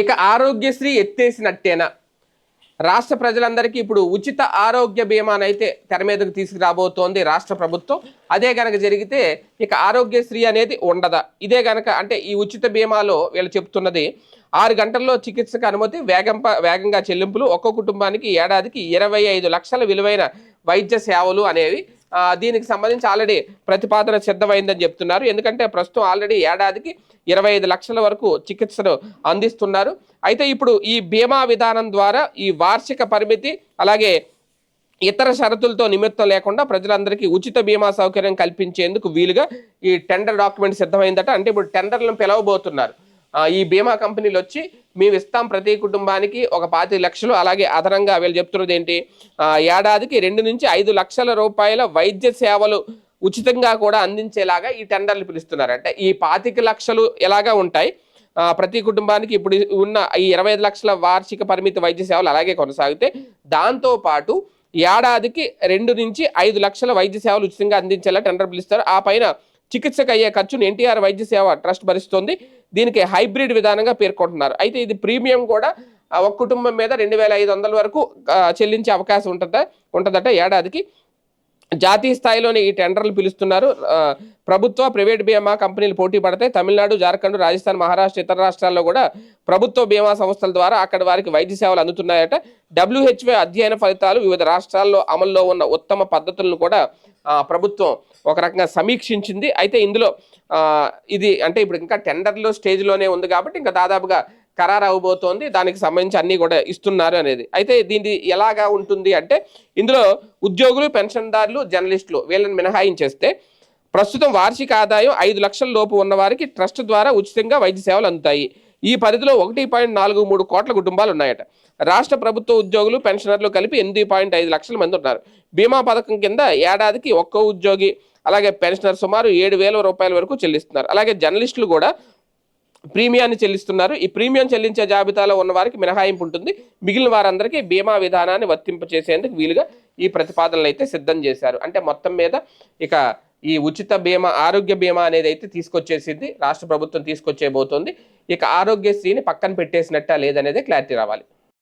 ఇక ఆరోగ్యశ్రీ ఎత్తేసినట్టేనా? రాష్ట్ర ప్రజలందరికీ ఇప్పుడు ఉచిత ఆరోగ్య బీమానైతే తెర మీదకు తీసుకురాబోతోంది రాష్ట్ర ప్రభుత్వం. అదే గనక జరిగితే ఇక ఆరోగ్యశ్రీ అనేది ఉండదా? ఇదే గనక అంటే ఈ ఉచిత బీమాలో వీళ్ళు చెప్తున్నది ఆరు గంటల్లో చికిత్సకు అనుమతి వేగం వేగంగా చెల్లింపులు ఒక్కో కుటుంబానికి ఏడాదికి ఇరవై ఐదు లక్షల విలువైన వైద్య సేవలు అనేవి దీనికి సంబంధించి ఆల్రెడీ ప్రతిపాదన సిద్ధమైందని చెప్తున్నారు. ఎందుకంటే ప్రస్తుతం ఆల్రెడీ ఏడాదికి ఇరవై ఐదు లక్షల వరకు చికిత్సను అందిస్తున్నారు. అయితే ఇప్పుడు ఈ బీమా విధానం ద్వారా ఈ వార్షిక పరిమితి అలాగే ఇతర షరతులతో నిమిత్తం లేకుండా ప్రజలందరికీ ఉచిత బీమా సౌకర్యం కల్పించేందుకు వీలుగా ఈ టెండర్ డాక్యుమెంట్ సిద్ధమైందట. అంటే ఇప్పుడు టెండర్లను పిలవబోతున్నారు. ఈ బీమా కంపెనీలు వచ్చి మేము ఇస్తాం ప్రతి కుటుంబానికి ఒక పాతి లక్షలు. అలాగే అదనంగా వీళ్ళు చెప్తున్నది ఏంటి? ఏడాదికి రెండు నుంచి ఐదు లక్షల రూపాయల వైద్య సేవలు ఉచితంగా కూడా అందించేలాగా ఈ టెండర్లు పిలుస్తున్నారు అంటే ఈ పాతిక లక్షలు ఎలాగా ఉంటాయి? ప్రతి కుటుంబానికి ఇప్పుడు ఉన్న ఈ ఇరవై ఐదు లక్షల వార్షిక పరిమితి వైద్య సేవలు అలాగే కొనసాగితే దాంతో పాటు ఏడాదికి రెండు నుంచి ఐదు లక్షల వైద్య సేవలు ఉచితంగా అందించేలా టెండర్ పిలుస్తారు. ఆ పైన చికిత్సకు అయ్యే ఖర్చును ఎన్టీఆర్ వైద్య సేవ ట్రస్ట్ భరిస్తోంది. దీనికి హైబ్రిడ్ విధానంగా పేర్కొంటున్నారు. అయితే ఇది ప్రీమియం కూడా ఒక కుటుంబం మీద రెండు వేల ఐదు వందల వరకు చెల్లించే అవకాశం ఉంటుందా ఉంటుందట ఏడాదికి. జాతీయ స్థాయిలోనే ఈ టెండర్లు పిలుస్తున్నారు. ప్రభుత్వ ప్రైవేట్ బీమా కంపెనీలు పోటీ పడతాయి తమిళనాడు జార్ఖండ్ రాజస్థాన్ మహారాష్ట్ర ఇతర రాష్ట్రాల్లో కూడా ప్రభుత్వ బీమా సంస్థల ద్వారా అక్కడ వారికి వైద్య సేవలు అందుతున్నాయట. డబ్ల్యూహెచ్ఓ అధ్యయన ఫలితాలు వివిధ రాష్ట్రాల్లో అమల్లో ఉన్న ఉత్తమ పద్ధతులను కూడా ప్రభుత్వం ఒక రకంగా సమీక్షించింది. అయితే ఇందులో ఇది అంటే ఇప్పుడు ఇంకా టెండర్లు స్టేజ్లోనే ఉంది కాబట్టి ఇంకా దాదాపుగా ఖరారు అవబోతోంది దానికి సంబంధించి అన్ని కూడా ఇస్తున్నారు అనేది. అయితే దీన్ని ఎలాగా ఉంటుంది అంటే ఇందులో ఉద్యోగులు పెన్షన్దారులు జర్నలిస్టులు వీళ్ళని మినహాయించేస్తే ప్రస్తుతం వార్షిక ఆదాయం ఐదు లక్షల లోపు ఉన్న వారికి ట్రస్ట్ ద్వారా ఉచితంగా వైద్య సేవలు అందుతాయి. ఈ పరిధిలో ఒకటి పాయింట్ నాలుగు మూడు కోట్ల కుటుంబాలు ఉన్నాయట. రాష్ట్ర ప్రభుత్వ ఉద్యోగులు పెన్షనర్లు కలిపి ఎనిమిది పాయింట్ ఐదు లక్షల మంది ఉన్నారు. బీమా పథకం కింద ఏడాదికి ఒక్కో ఉద్యోగి అలాగే పెన్షనర్ సుమారు ఏడు వేల రూపాయల వరకు చెల్లిస్తున్నారు. అలాగే జర్నలిస్టులు కూడా ప్రీమియాన్ని చెల్లిస్తున్నారు. ఈ ప్రీమియం చెల్లించే జాబితాలో ఉన్న వారికి మినహాయింపు ఉంటుంది. మిగిలిన వారందరికీ బీమా విధానాన్ని వర్తింపచేసేందుకు వీలుగా ఈ ప్రతిపాదనలు అయితే సిద్ధం చేశారు. అంటే మొత్తం మీద ఇక ఈ ఉచిత బీమా ఆరోగ్య బీమా అనేది అయితే తీసుకొచ్చేసింది. రాష్ట్ర ప్రభుత్వం తీసుకొచ్చేబోతోంది ఇక ఆరోగ్యశ్రీని పక్కన పెట్టేసినట్టా లేదనేది క్లారిటీ రావాలి.